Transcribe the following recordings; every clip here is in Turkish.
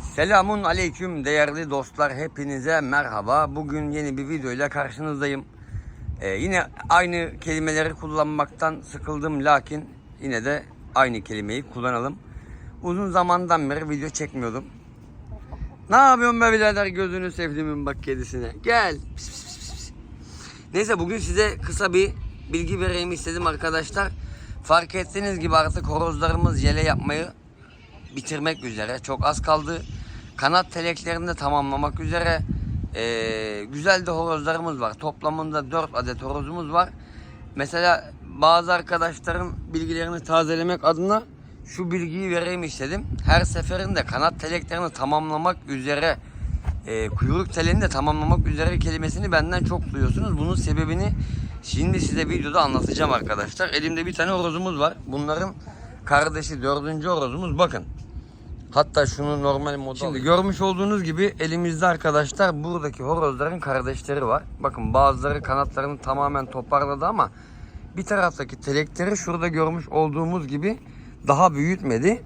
Selamun aleyküm değerli dostlar hepinize merhaba. Bugün yeni bir video ile karşınızdayım. Ee, yine aynı kelimeleri kullanmaktan sıkıldım lakin yine de aynı kelimeyi kullanalım. Uzun zamandan beri video çekmiyordum. Ne yapıyorsun be birader gözünü sevdiğimin bak kedisine. Gel. Pis, pis, pis, pis. Neyse bugün size kısa bir bilgi vereyim istedim arkadaşlar. Fark ettiğiniz gibi artık horozlarımız yele yapmayı bitirmek üzere. Çok az kaldı. Kanat teleklerini de tamamlamak üzere. Ee, güzel de horozlarımız var. Toplamında 4 adet horozumuz var. Mesela bazı arkadaşların bilgilerini tazelemek adına şu bilgiyi vereyim istedim. Her seferinde kanat teleklerini tamamlamak üzere e, kuyruk telini de tamamlamak üzere kelimesini benden çok duyuyorsunuz. Bunun sebebini şimdi size videoda anlatacağım arkadaşlar. Elimde bir tane horozumuz var. Bunların kardeşi dördüncü horozumuz. Bakın. Hatta şunu normal model. Şimdi görmüş olduğunuz gibi elimizde arkadaşlar buradaki horozların kardeşleri var. Bakın bazıları kanatlarını tamamen toparladı ama bir taraftaki telekleri şurada görmüş olduğumuz gibi daha büyütmedi.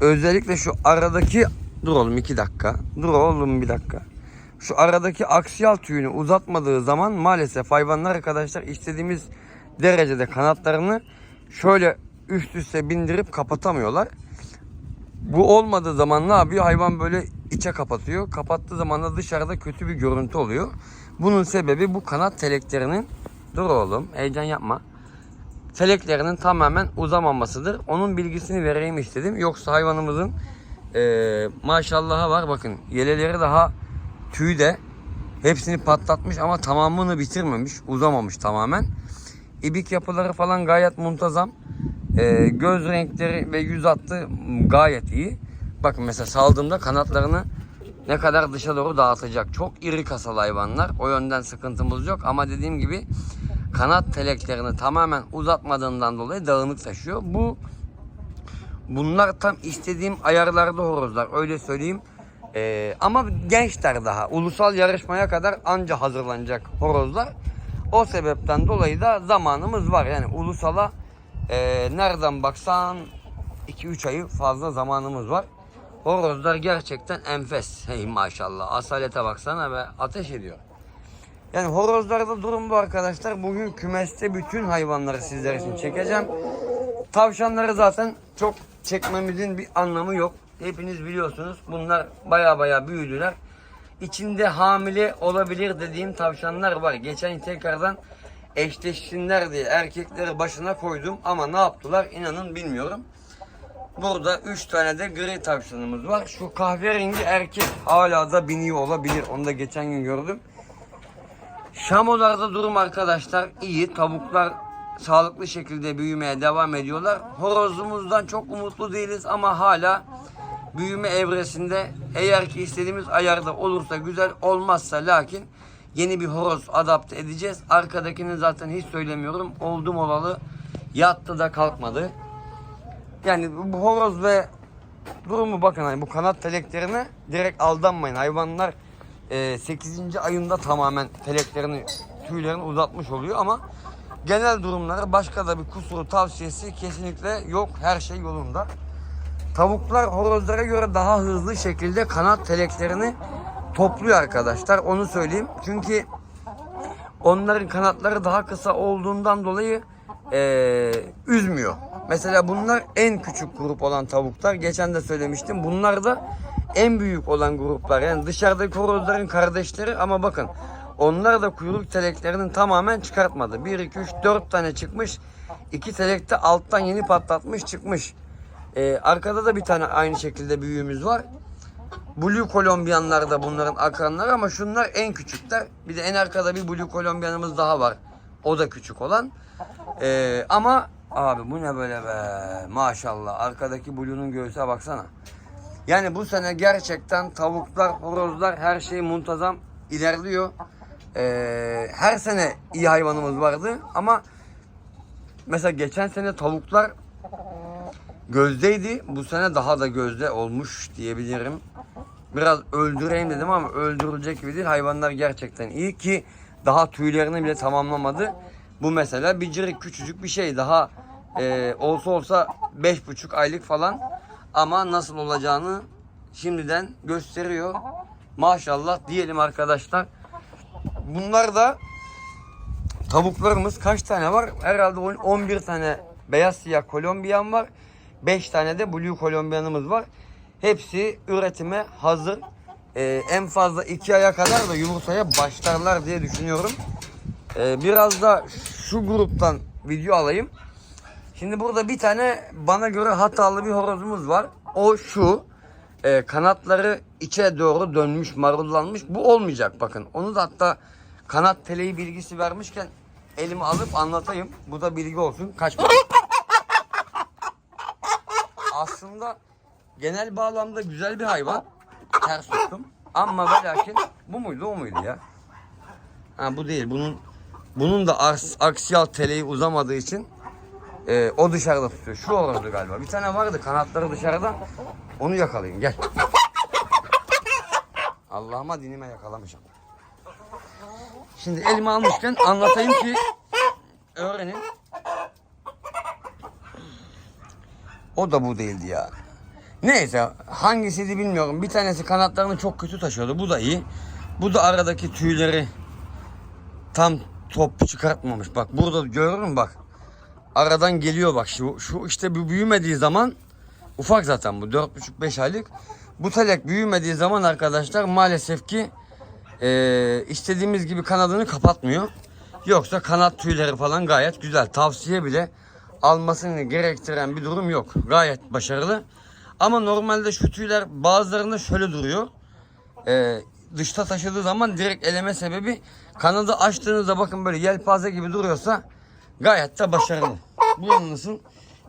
Özellikle şu aradaki dur oğlum iki dakika. Dur oğlum bir dakika. Şu aradaki aksiyal tüyünü uzatmadığı zaman maalesef hayvanlar arkadaşlar istediğimiz derecede kanatlarını şöyle üst üste bindirip kapatamıyorlar. Bu olmadığı zaman ne yapıyor? Hayvan böyle içe kapatıyor. Kapattığı zaman da dışarıda kötü bir görüntü oluyor. Bunun sebebi bu kanat teleklerinin dur oğlum heyecan yapma. Teleklerinin tamamen uzamamasıdır. Onun bilgisini vereyim istedim. Yoksa hayvanımızın eee maşallahı var. Bakın yeleleri daha tüy de hepsini patlatmış ama tamamını bitirmemiş. Uzamamış tamamen. İbik yapıları falan gayet muntazam. Ee, göz renkleri ve yüz hattı gayet iyi. Bakın mesela saldığımda kanatlarını ne kadar dışa doğru dağıtacak. Çok iri kasalı hayvanlar. O yönden sıkıntımız yok. Ama dediğim gibi kanat teleklerini tamamen uzatmadığından dolayı dağınık taşıyor. Bu bunlar tam istediğim ayarlarda horozlar. Öyle söyleyeyim. Ee, ama gençler daha. Ulusal yarışmaya kadar anca hazırlanacak horozlar. O sebepten dolayı da zamanımız var. Yani ulusala e, nereden baksan 2-3 ayı fazla zamanımız var. Horozlar gerçekten enfes. Hey maşallah. Asalete baksana ve ateş ediyor. Yani horozlarda durum bu arkadaşlar. Bugün kümeste bütün hayvanları sizler için çekeceğim. Tavşanları zaten çok çekmemizin bir anlamı yok. Hepiniz biliyorsunuz. Bunlar baya baya büyüdüler. İçinde hamile olabilir dediğim tavşanlar var. Geçen tekrardan eşleşsinler diye erkekleri başına koydum ama ne yaptılar inanın bilmiyorum. Burada 3 tane de gri tavşanımız var. Şu kahverengi erkek hala da biniyor olabilir. Onu da geçen gün gördüm. Şamolarda durum arkadaşlar iyi. Tavuklar sağlıklı şekilde büyümeye devam ediyorlar. Horozumuzdan çok umutlu değiliz ama hala büyüme evresinde eğer ki istediğimiz ayarda olursa güzel olmazsa lakin yeni bir horoz adapte edeceğiz. Arkadakini zaten hiç söylemiyorum. Oldum olalı yattı da kalkmadı. Yani bu horoz ve durumu bakın hani bu kanat teleklerine direkt aldanmayın. Hayvanlar e, 8. ayında tamamen teleklerini tüylerini uzatmış oluyor ama genel durumları başka da bir kusuru tavsiyesi kesinlikle yok. Her şey yolunda. Tavuklar horozlara göre daha hızlı şekilde kanat teleklerini topluyor arkadaşlar. Onu söyleyeyim. Çünkü onların kanatları daha kısa olduğundan dolayı eee, üzmüyor. Mesela bunlar en küçük grup olan tavuklar. Geçen de söylemiştim. Bunlar da en büyük olan gruplar. Yani dışarıdaki horozların kardeşleri ama bakın onlar da kuyruk teleklerinin tamamen çıkartmadı. 1, 2, 3, 4 tane çıkmış. 2 telekte alttan yeni patlatmış çıkmış. Ee, arkada da bir tane aynı şekilde büyüğümüz var. Blue Kolombiyanlar da bunların akranları ama şunlar en küçükler. Bir de en arkada bir Blue Kolombiyanımız daha var. O da küçük olan. Ee, ama abi bu ne böyle be maşallah. Arkadaki Blue'nun göğsüne baksana. Yani bu sene gerçekten tavuklar, horozlar her şey muntazam ilerliyor. Ee, her sene iyi hayvanımız vardı ama mesela geçen sene tavuklar gözdeydi. Bu sene daha da gözde olmuş diyebilirim. Biraz öldüreyim dedim ama öldürülecek gibi değil. Hayvanlar gerçekten iyi ki daha tüylerini bile tamamlamadı. Bu mesela bir cırık küçücük bir şey. Daha e, olsa olsa beş buçuk aylık falan. Ama nasıl olacağını şimdiden gösteriyor. Maşallah diyelim arkadaşlar. Bunlar da tavuklarımız kaç tane var? Herhalde on- 11 tane beyaz siyah kolombiyan var. 5 tane de blue kolombiyanımız var. Hepsi üretime hazır. Ee, en fazla 2 aya kadar da yumurtaya başlarlar diye düşünüyorum. Ee, biraz da şu gruptan video alayım. Şimdi burada bir tane bana göre hatalı bir horozumuz var. O şu. e, kanatları içe doğru dönmüş, marullanmış. Bu olmayacak bakın. Onu da hatta kanat teleyi bilgisi vermişken elime alıp anlatayım. Bu da bilgi olsun. Kaç Aslında genel bağlamda güzel bir hayvan. Ters tuttum. Ama ve lakin bu muydu o muydu ya? Ha bu değil. Bunun bunun da aks, aksiyal teleyi uzamadığı için e, o dışarıda tutuyor. Şu orada galiba. Bir tane vardı kanatları dışarıda. Onu yakalayayım gel. Allah'ıma dinime yakalamışım. Şimdi elime almışken anlatayım ki öğrenin. O da bu değildi ya. Neyse hangisiydi bilmiyorum. Bir tanesi kanatlarını çok kötü taşıyordu. Bu da iyi. Bu da aradaki tüyleri tam top çıkartmamış. Bak burada görür mü bak. Aradan geliyor bak şu, şu işte bu büyümediği zaman ufak zaten bu 4,5-5 aylık. Bu telek büyümediği zaman arkadaşlar maalesef ki eee, istediğimiz gibi kanadını kapatmıyor. Yoksa kanat tüyleri falan gayet güzel. Tavsiye bile almasını gerektiren bir durum yok. Gayet başarılı. Ama normalde şu tüyler bazılarında şöyle duruyor. Ee, dışta taşıdığı zaman direkt eleme sebebi kanadı açtığınızda bakın böyle yelpaze gibi duruyorsa gayet de başarılı. Bu yanılsın.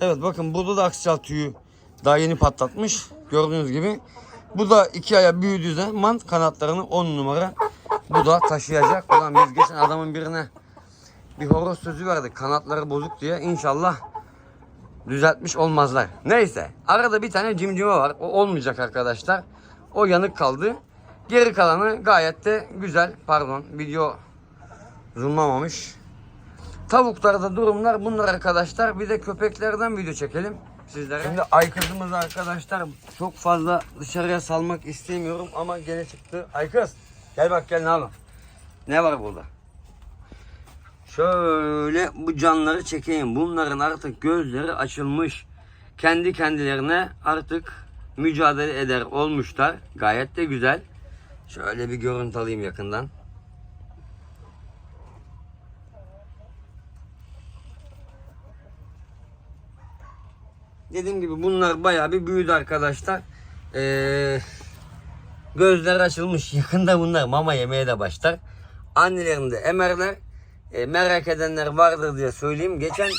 Evet bakın burada da aksiyal tüyü daha yeni patlatmış. Gördüğünüz gibi. Bu da iki aya büyüdüğü zaman kanatlarını 10 numara bu da taşıyacak. Ulan biz geçen adamın birine bir horoz sözü verdik kanatları bozuk diye. İnşallah düzeltmiş olmazlar. Neyse arada bir tane cimcime var. O olmayacak arkadaşlar. O yanık kaldı. Geri kalanı gayet de güzel. Pardon video zoomlamamış. Tavuklarda durumlar bunlar arkadaşlar. Bir de köpeklerden video çekelim sizlere. Şimdi ay kızımız arkadaşlar çok fazla dışarıya salmak istemiyorum ama gene çıktı. Ay kız gel bak gel ne yapalım. Ne var burada? Şöyle bu canları çekeyim. Bunların artık gözleri açılmış. Kendi kendilerine artık mücadele eder olmuşlar. Gayet de güzel. Şöyle bir görüntü alayım yakından. Dediğim gibi bunlar bayağı bir büyüdü arkadaşlar. Ee, gözler açılmış. Yakında bunlar mama yemeye de başlar. Annelerini de emerler. E, merak edenler vardır diye söyleyeyim. Geçen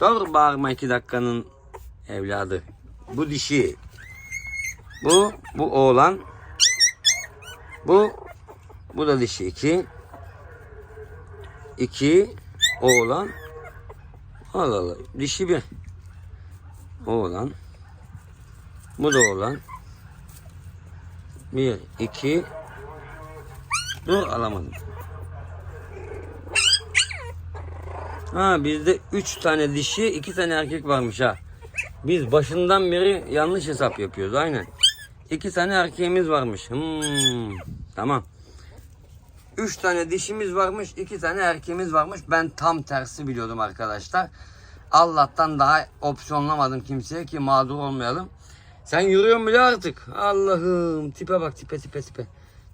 dur bağırma iki dakikanın evladı. Bu dişi. Bu bu oğlan. Bu bu da dişi iki. İki oğlan. Allah Allah. Dişi bir. Oğlan. Bu da oğlan. Bir, iki. Dur alamadım. Ha bizde 3 tane dişi 2 tane erkek varmış ha. Biz başından beri yanlış hesap yapıyoruz aynen. 2 tane erkeğimiz varmış. Hmm, tamam. 3 tane dişimiz varmış 2 tane erkeğimiz varmış. Ben tam tersi biliyordum arkadaşlar. Allah'tan daha opsiyonlamadım kimseye ki mağdur olmayalım. Sen yürüyorsun bile artık. Allah'ım tipe bak tipe tipe tipe.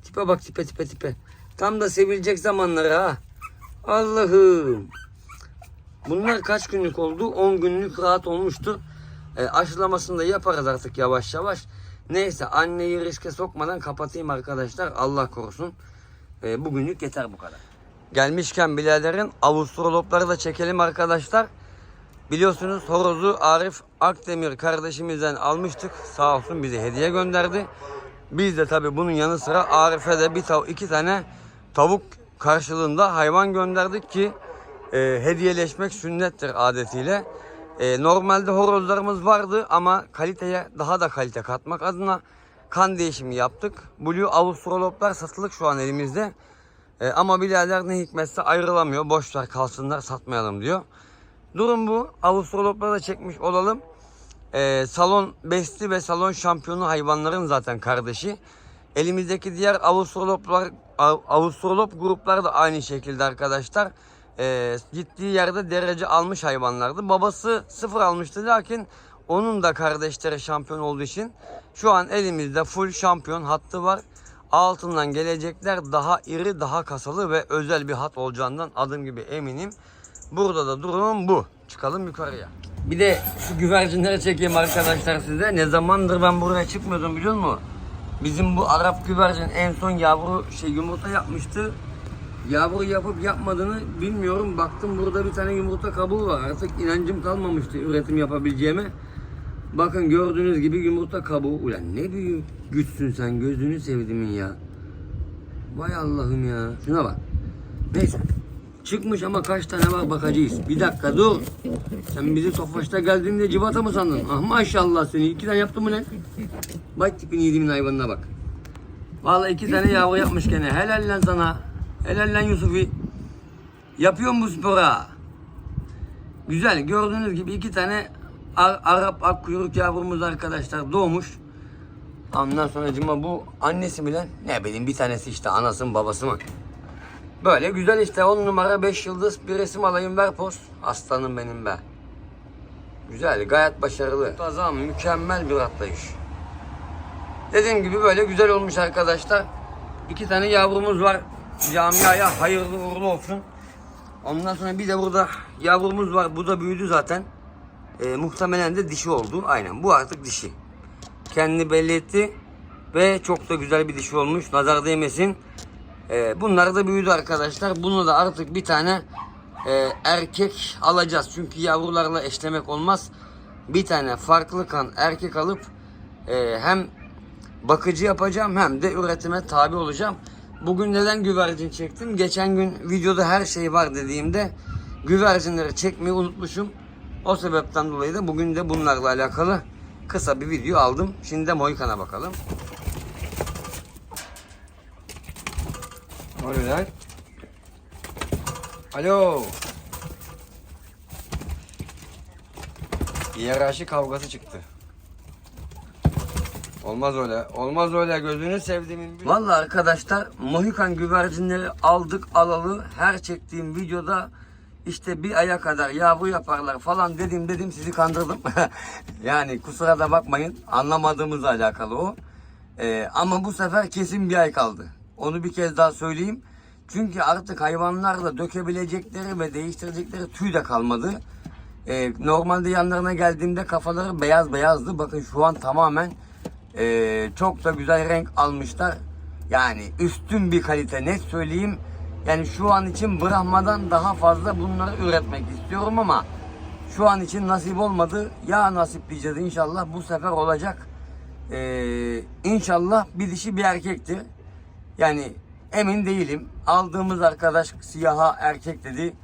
Tipe bak tipe tipe tipe. Tam da sevilecek zamanları ha. Allah'ım. Bunlar kaç günlük oldu? 10 günlük rahat olmuştur. E, aşılamasını da yaparız artık yavaş yavaş. Neyse anneyi riske sokmadan kapatayım arkadaşlar. Allah korusun. E, bugünlük yeter bu kadar. Gelmişken biraderin Avustralopları da çekelim arkadaşlar. Biliyorsunuz horozu Arif Akdemir kardeşimizden almıştık. Sağ olsun bize hediye gönderdi. Biz de tabi bunun yanı sıra Arif'e de bir tav iki tane tavuk karşılığında hayvan gönderdik ki e, hediyeleşmek sünnettir adetiyle. E, normalde horozlarımız vardı ama kaliteye daha da kalite katmak adına kan değişimi yaptık. Blue Avustraloplar satılık şu an elimizde. E, ama birader ne hikmetse ayrılamıyor. Boşver kalsınlar satmayalım diyor. Durum bu. Avustralopları da çekmiş olalım. e, salon besti ve salon şampiyonu hayvanların zaten kardeşi. Elimizdeki diğer Avustraloplar, Av- Avustralop gruplar da aynı şekilde arkadaşlar. E, gittiği yerde derece almış hayvanlardı. Babası sıfır almıştı lakin onun da kardeşleri şampiyon olduğu için şu an elimizde full şampiyon hattı var. Altından gelecekler daha iri, daha kasalı ve özel bir hat olacağından adım gibi eminim. Burada da durum bu. Çıkalım yukarıya. Bir de şu güvercinleri çekeyim arkadaşlar size. Ne zamandır ben buraya çıkmıyordum biliyor musun? Bizim bu Arap güvercin en son yavru şey yumurta yapmıştı. Yavru yapıp yapmadığını bilmiyorum. Baktım burada bir tane yumurta kabuğu var. Artık inancım kalmamıştı üretim yapabileceğime. Bakın gördüğünüz gibi yumurta kabuğu. Ulan ne büyük güçsün sen gözünü sevdimin ya. Vay Allah'ım ya. Şuna bak. Neyse. Çıkmış ama kaç tane var bakacağız. Bir dakika dur. Sen bizi Tofaş'ta geldiğinde civata mı sandın? Ah maşallah seni. iki tane yaptın mı lan? Bak tipini yediğimin hayvanına bak. Vallahi iki tane yavru yapmış gene. Helal lan sana. Helal lan Yusuf'i. Yapıyor mu spora? Güzel. Gördüğünüz gibi iki tane Ar- Arap akkuyruk yavrumuz arkadaşlar doğmuş. Ondan sonra cima bu annesi mi lan? Ne bileyim bir tanesi işte anası mı babası mı? Böyle güzel işte 10 numara 5 yıldız bir resim alayım ver poz. Aslanım benim be. Güzel gayet başarılı. Muntazam mükemmel bir atlayış. Dediğim gibi böyle güzel olmuş arkadaşlar. İki tane yavrumuz var. Camiaya hayırlı uğurlu olsun. Ondan sonra bir de burada yavrumuz var. Bu da büyüdü zaten. Ee, muhtemelen de dişi oldu. Aynen bu artık dişi. Kendini belli etti. Ve çok da güzel bir dişi olmuş. Nazar değmesin. Ee, bunlar da büyüdü arkadaşlar. Bunu da artık bir tane e, erkek alacağız. Çünkü yavrularla eşlemek olmaz. Bir tane farklı kan erkek alıp e, hem bakıcı yapacağım hem de üretime tabi olacağım. Bugün neden güvercin çektim? Geçen gün videoda her şey var dediğimde güvercinleri çekmeyi unutmuşum. O sebepten dolayı da bugün de bunlarla alakalı kısa bir video aldım. Şimdi de Mohikan'a bakalım. Ne oluyor lan? Alo. Hiyerarşi kavgası çıktı. Olmaz öyle. Olmaz öyle. Gözünü sevdiğimin bir... Valla arkadaşlar Mohikan güvercinleri aldık alalı. Her çektiğim videoda işte bir aya kadar yavru yaparlar falan dedim dedim sizi kandırdım. yani kusura da bakmayın. Anlamadığımızla alakalı o. Ee, ama bu sefer kesin bir ay kaldı. Onu bir kez daha söyleyeyim. Çünkü artık hayvanlarla dökebilecekleri ve değiştirecekleri tüy de kalmadı. Ee, normalde yanlarına geldiğimde kafaları beyaz beyazdı. Bakın şu an tamamen ee, çok da güzel renk almışlar. Yani üstün bir kalite net söyleyeyim. Yani şu an için Brahma'dan daha fazla bunları üretmek istiyorum ama şu an için nasip olmadı. Ya nasip diyeceğiz inşallah bu sefer olacak. Ee, inşallah bir dişi bir erkektir. Yani emin değilim. Aldığımız arkadaş siyaha erkek dedi.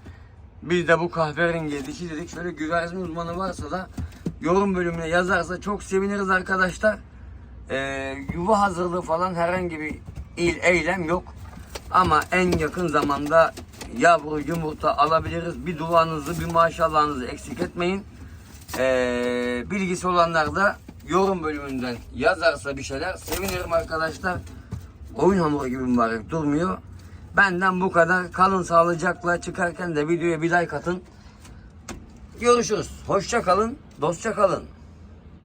Biz de bu kahverengi dişi dedik. Şöyle güvercin uzmanı varsa da yorum bölümüne yazarsa çok seviniriz arkadaşlar. Ee, yuva hazırlığı falan herhangi bir il, eylem yok. Ama en yakın zamanda yavru yumurta alabiliriz. Bir duanızı bir maşallahınızı eksik etmeyin. Ee, bilgisi olanlar da yorum bölümünden yazarsa bir şeyler sevinirim arkadaşlar. Oyun hamuru gibi mübarek durmuyor. Benden bu kadar. Kalın sağlıcakla çıkarken de videoya bir like atın. Görüşürüz. Hoşça kalın. Dostça kalın.